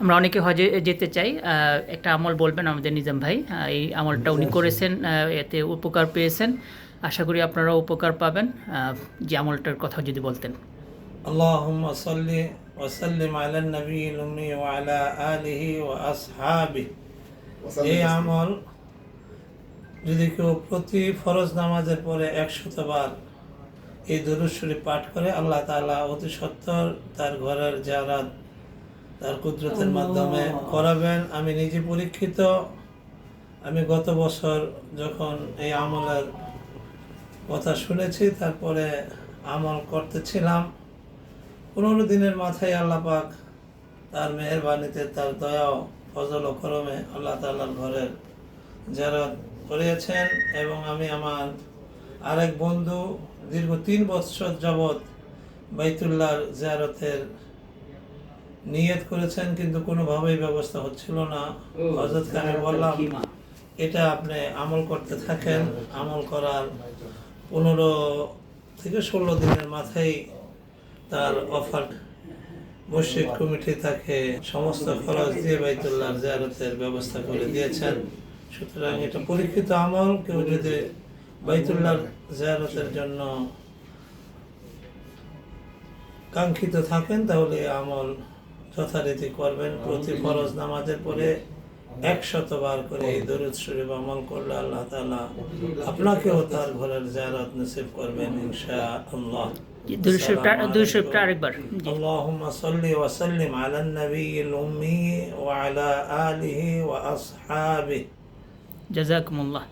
আমরা অনেকে হজে যেতে চাই আহ, একটা আমল বলবেন আমাদের নিজাম ভাই আহ, এই আমলটা উনি করেছেন আহ, এতে উপকার পেয়েছেন আশা করি আপনারা উপকার পাবেন আহ, যে আমলটার কথা যদি বলতেন اللهم صل وسلم على النبي الأمي وعلى آله وأصحابه এই আমল যদি কেউ প্রতি ফরজ নামাজের পরে একশত বার এই দরুদ শরীফ পাঠ করে আল্লাহ তাআলা অতি সত্তর তার ঘরের জারাত তার কুদরতের মাধ্যমে করাবেন। আমি নিজে পরীক্ষিত। আমি গত বছর যখন এই আমলের কথা শুনেছি তারপরে আমল করতেছিলাম। পনেরো দিনের মাথায় আল্লাহ পাক তার মেহরবানিতে তার দয়া ফজল ও করমে আল্লাহ তাআলার ঘরের জারাত করিয়েছেন এবং আমি আমার আরেক বন্ধু দীর্ঘ তিন বছর যাবৎ বাইতুল্লাহর জিয়ারতের নিয়ত করেছেন কিন্তু কোনোভাবেই ব্যবস্থা হচ্ছিল না। হজরতকে আমি বললাম এটা আপনি আমল করতে থাকেন আমল করার পনেরো থেকে ষোলো দিনের মাথায় তার অফার মসজিদ কমিটি তাকে সমস্ত খরচ দিয়ে বাইতুল্লাহর জিয়ারতের ব্যবস্থা করে দিয়েছেন। সুতরাং এটা পরীক্ষিত আমল কেউ যদি বাইতুল্লাহর জিয়ারতের জন্য কাঙ্ক্ষিত থাকেন তাহলে আমল যথারীতি করবেন প্রতি ফরজ নামাজের পরে একশত বার করে এই দরুদ শরীফ আমল করলে আল্লাহ তাআলা আপনাকেও তার ঘরের জিয়ারত নসিব করবেন ইনশাআল্লাহ দুই শরীফটা দুই শরীফটা আরেকবার জি اللهم صل وسلم على النبي الأمي وعلى آله وأصحابه জাজাকুমুল্লাহ